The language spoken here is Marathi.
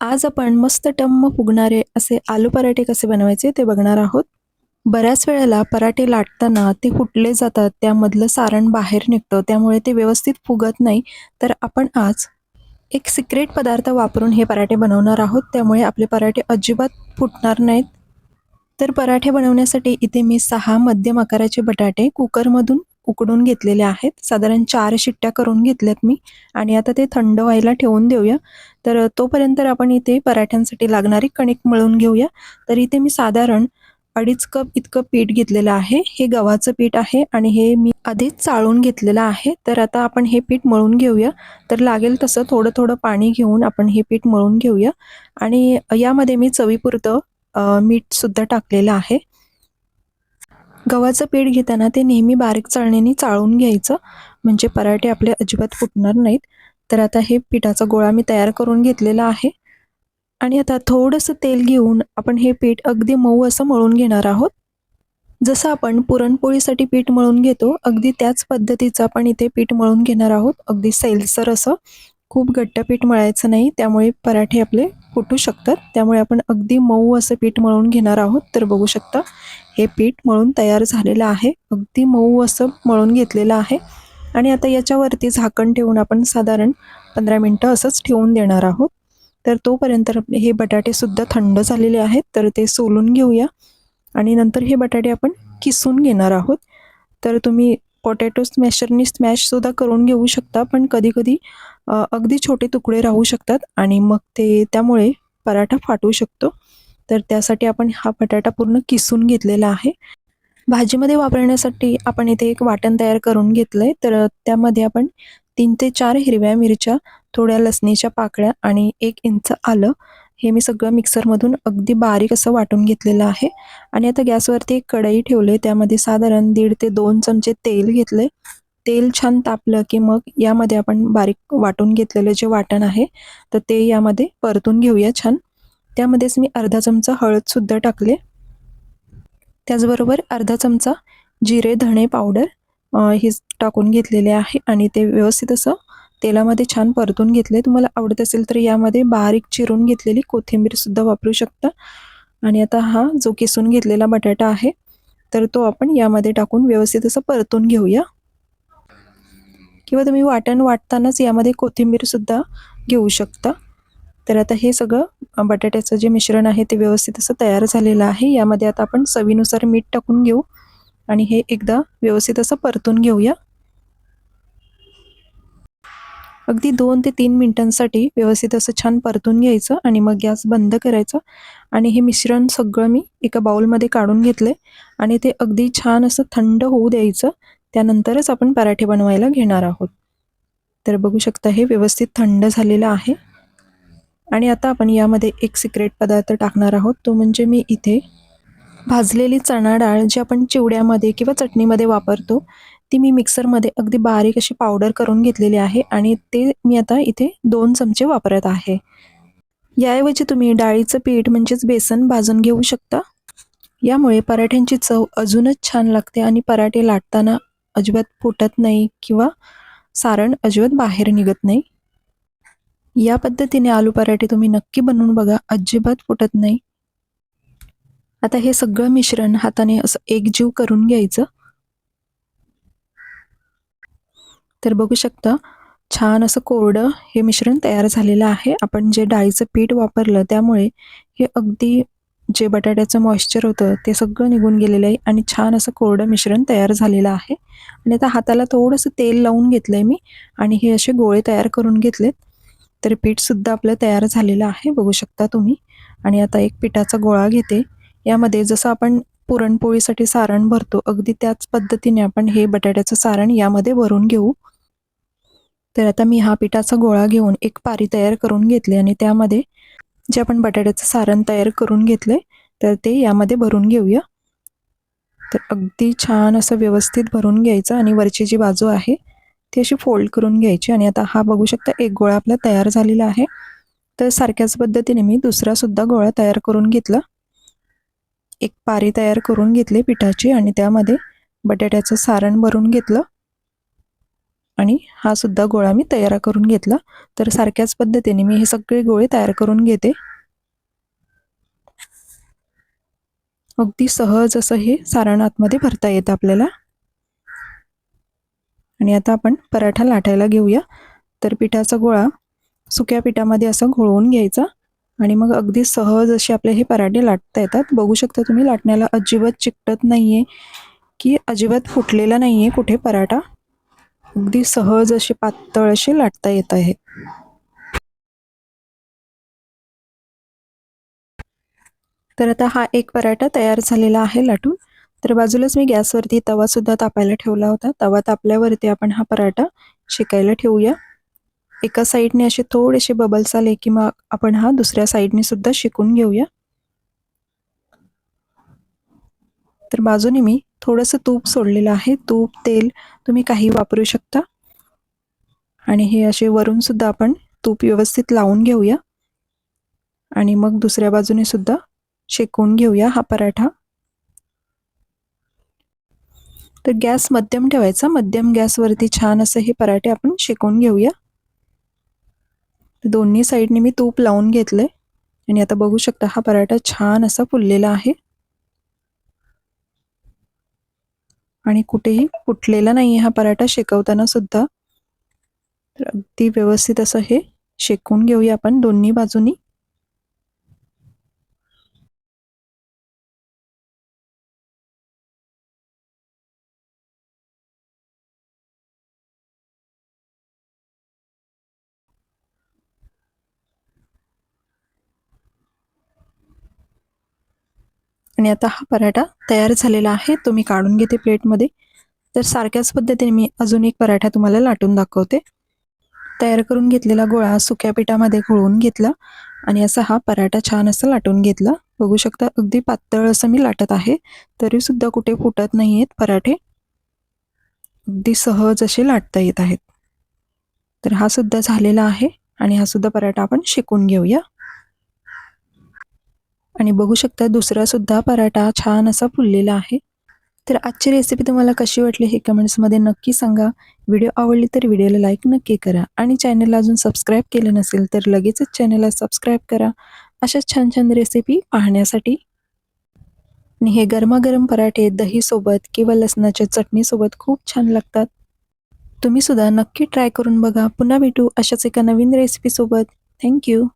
आज आपण मस्त टम्म फुगणारे असे आलू पराठे कसे बनवायचे ते बघणार आहोत. बऱ्याच वेळेला पराठे लाटताना ते फुटले जातात त्यामधलं सारण बाहेर निघतं त्यामुळे ते व्यवस्थित फुगत नाही. तर आपण आज एक सिक्रेट पदार्थ वापरून हे पराठे बनवणार आहोत त्यामुळे आपले पराठे अजिबात फुटणार नाहीत. तर पराठे बनवण्यासाठी इथे मी सहा मध्यम आकाराचे बटाटे कुकरमधून उकडून घेतलेले आहेत. साधारण चार शिट्ट्या करून घेतल्यात मी. आणि आता ते थंड व्हायला ठेवून देऊया. तर तोपर्यंत आपण इथे पराठ्यांसाठी लागणारी कणिक मळून घेऊया. तर इथे मी साधारण अडीच कप इतकं पीठ घेतलेलं आहे. हे गव्हाचं पीठ आहे आणि हे मी आधीच चाळून घेतलेलं आहे. तर आता आपण हे पीठ मळून घेऊया. तर लागेल तसं थोडं थोडं पाणी घेऊन आपण हे पीठ मळून घेऊया. आणि यामध्ये मी चवीपुरतं मीठसुद्धा टाकलेलं आहे. गव्हाचं पीठ घेताना ते नेहमी बारीक चाळणीने चाळून घ्यायचं. म्हणजे पराठे आपले अजिबात फुटणार नाहीत. तर आता हे पिठाचा गोळा मी तयार करून घेतलेला आहे. आणि आता थोडंसं तेल घेऊन आपण हे पीठ अगदी मऊ असं मळून घेणार आहोत. जसं आपण पुरणपोळीसाठी पीठ मळून घेतो अगदी त्याच पद्धतीचं आपण इथे पीठ मळून घेणार आहोत. अगदी सैलसर असं. खूप घट्ट पीठ मळायचं नाही त्यामुळे पराठे आपले फुटू शकतात. त्यामुळे आपण अगदी मऊ असं पीठ मळून घेणार आहोत. तर बघू शकता हे पीठ मळून तयार झालेलं आहे. अगदी मऊ असं मळून घेतलेलं आहे. आणि आता याच्यावरती झाकण ठेवून आपण साधारण पंधरा मिनटं असंच ठेवून देणार आहोत. तर तोपर्यंत हे बटाटेसुद्धा थंड झालेले आहेत. तर ते सोलून घेऊया. आणि नंतर हे बटाटे आपण किसून घेणार आहोत. तर तुम्ही पोटॅटो स्मॅशरनी स्मॅशसुद्धा करून घेऊ शकता पण कधीकधी अगदी छोटे तुकडे राहू शकतात आणि मग ते त्यामुळे पराठा फाटू शकतो. तर त्यासाठी आपण हा बटाटा पूर्ण किसून घेतलेला आहे. भाजीमध्ये वापरण्यासाठी आपण इथे एक वाटण तयार करून घेतलं आहे तर त्यामध्ये आपण तीन ते चार हिरव्या मिरच्या थोड्या लसणीच्या पाकळ्या आणि एक इंच आलं हे मी सगळं मिक्सरमधून अगदी बारीक असं वाटून घेतलेलं आहे. आणि आता गॅसवरती एक कढई ठेवले त्यामध्ये साधारण दीड ते दोन चमचे तेल घेतले तेल छान तापलं की मग यामध्ये आपण बारीक वाटून घेतलेलं जे वाटण आहे तर ते यामध्ये परतून घेऊया छान. त्यामध्येच मी अर्धा चमचा हळदसुद्धा टाकले. त्याचबरोबर अर्धा चमचा जिरे धणे पावडर हे टाकून घेतलेले आहे आणि ते व्यवस्थित असं तेलामध्ये छान परतून घेतले. तुम्हाला आवडत असेल तर यामध्ये बारीक चिरून घेतलेली कोथिंबीरसुद्धा वापरू शकता. आणि आता हा जो किसून घेतलेला बटाटा आहे तर तो आपण यामध्ये टाकून व्यवस्थित असं परतून घेऊया. किंवा तुम्ही वाटण वाटतानाच यामध्ये कोथिंबीरसुद्धा घेऊ शकता. तर आता हे सगळं बटाट्याचं जे मिश्रण आहे ते व्यवस्थित असं तयार झालेलं आहे. यामध्ये आता आपण चवीनुसार मीठ टाकून घेऊ. आणि हे एकदा व्यवस्थित असं परतून घेऊया. अगदी दोन ते तीन मिनटांसाठी व्यवस्थित असं छान परतून घ्यायचं आणि मग गॅस बंद करायचं. आणि हे मिश्रण सगळं मी एका बाउलमध्ये काढून घेतलं आणि ते अगदी छान असं थंड होऊ द्यायचं. त्यानंतरच आपण पराठे बनवायला घेणार आहोत. तर बघू शकता हे व्यवस्थित थंड झालेलं आहे. आणि आता आपण यामध्ये एक सिक्रेट पदार्थ टाकणार आहोत. तो म्हणजे मी इथे भाजलेली चणा डाळ जी आपण चिवड्यामध्ये किंवा चटणीमध्ये वापरतो ती मी मिक्सरमध्ये अगदी बारीक अशी पावडर करून घेतलेली आहे आणि ते मी आता इथे दोन चमचे वापरत आहे. याऐवजी तुम्ही डाळीचं पीठ म्हणजेच बेसन भाजून घेऊ शकता. यामुळे पराठ्यांची चव अजूनच छान लागते आणि पराठे लाटताना अजिबात फुटत नाही किंवा सारण अजिबात बाहेर निघत नाही. या पद्धतीने आलू पराठे तुम्ही नक्की बनवून बघा अजिबात फुटत नाही. आता हे सगळं मिश्रण हाताने असं एकजीव करून घ्यायचं. तर बघू शकता छान असं कोरडं हे मिश्रण तयार झालेलं आहे. आपण जे डाळीचं पीठ वापरलं त्यामुळे हे अगदी जे बटाट्याचं मॉइश्चर होतं ते सगळं निघून गेलेलं आहे आणि छान असं कोरडं मिश्रण तयार झालेलं आहे. आणि आता हाताला थोडंसं तेल लावून घेतलं आहे मी आणि हे असे गोळे तयार करून घेतलेत. तर पीठसुद्धा आपलं तयार झालेलं आहे बघू शकता तुम्ही. आणि आता एक पिठाचा गोळा घेते. यामध्ये जसं आपण पुरणपोळीसाठी सारण भरतो अगदी त्याच पद्धतीने आपण हे बटाट्याचं सारण यामध्ये भरून घेऊ. तर आता मी हा पिठाचा गोळा घेऊन एक पारी तयार करून घेतली आणि त्यामध्ये जे आपण बटाट्याचं सारण तयार करून घेतले तर ते यामध्ये भरून घेऊया. तर अगदी छान असं व्यवस्थित भरून घ्यायचं आणि वरची जी बाजू आहे ती अशी फोल्ड करून घ्यायची आणि आता हा बघू शकता एक गोळा आपला तयार झालेला आहे. तर सारख्याच पद्धतीने मी दुसरासुद्धा गोळा तयार करून घेतला. एक पारी तयार करून घेतली पिठाची आणि त्यामध्ये बटाट्याचं सारण भरून घेतलं. आणि हा सुद्धा गोळा मी तयार करून घेतला. तर सारख्याच पद्धतीने मी हे सगळे गोळे तयार करून घेते. अगदी सहज असं हे सारण आतमध्ये भरता येतं आपल्याला. आणि आता आपण पराठा लाटायला घेऊया. तर पिठाचा गोळा सुक्या पिठामध्ये असं घोळवून घ्यायचा. आणि मग अगदी सहज असे आपले हे पराठे लाटता येतात. बघू शकता तुम्ही लाटण्याला अजिबात चिकटत नाहीये की अजिबात फुटलेला नाहीये कुठे पराठा. अगदी सहज असे पातळ असे लाटता येत आहे. तर आता हा एक पराठा तयार झालेला आहे लाटून. तर बाजूलाच मी गॅसवरती तवा सुद्धा तापायला ठेवला होता. तवा तापल्यावरती आपण हा पराठा शिकायला ठेवूया. एका साईडने असे थोडेसे बबल्स आले की मग आपण हा दुसऱ्या साईडने सुद्धा शिकून घेऊया. तर बाजूने मी थोडंसं तूप सोडलेलं आहे. तूप तेल तुम्ही काही वापरू शकता. आणि हे असे वरून सुद्धा आपण तूप व्यवस्थित लावून घेऊया. आणि मग दुसऱ्या बाजूने सुद्धा शेकवून घेऊया हा पराठा. तर गॅस मध्यम ठेवायचा. मध्यम गॅसवरती छान असं हे पराठे आपण शेकवून घेऊया. दोन्ही साईडने मी तूप लावून घेतलंय आणि आता बघू शकता हा पराठा छान असा फुललेला आहे. आणि कुठेही फुटलेला नाही हा पराठा शेकवताना सुद्धा. तर अगदी व्यवस्थित असं हे शेकून घेऊया आपण दोन्ही बाजूनी. आणि आता हा पराठा तयार झालेला आहे. तो मी काढून घेते प्लेटमध्ये. तर सारख्याच पद्धतीने मी अजून एक पराठा तुम्हाला लाटून दाखवते. तयार करून घेतलेला गोळा सुक्या पिठामध्ये घोळवून घेतला आणि असा हा पराठा छान असा लाटून घेतला. बघू शकता अगदी पातळ असं मी लाटत आहे. तरीसुद्धा कुठे फुटत नाही आहेत पराठे. अगदी सहज असे लाटता येत आहेत. तर हा सुद्धा झालेला आहे आणि हा सुद्धा पराठा आपण शिकून घेऊया. आणि बघू शकता दुसरा सुद्धा पराठा छान असा फुललेला आहे. तर आजची रेसिपी तुम्हाला कशी वाटली हे कमेंट्समध्ये नक्की सांगा. व्हिडिओ आवडली तर व्हिडिओला लाईक नक्की करा आणि चॅनलला अजून सबस्क्राईब केलं नसेल तर लगेचच चॅनलला सबस्क्राईब करा. अशाच छान छान रेसिपी पाहण्यासाठी. आणि हे गरमागरम पराठे दहीसोबत किंवा लसणाच्या चटणीसोबत खूप छान लागतात. तुम्ही सुद्धा नक्की ट्राय करून बघा. पुन्हा भेटू अशाच एका नवीन रेसिपीसोबत थँक्यू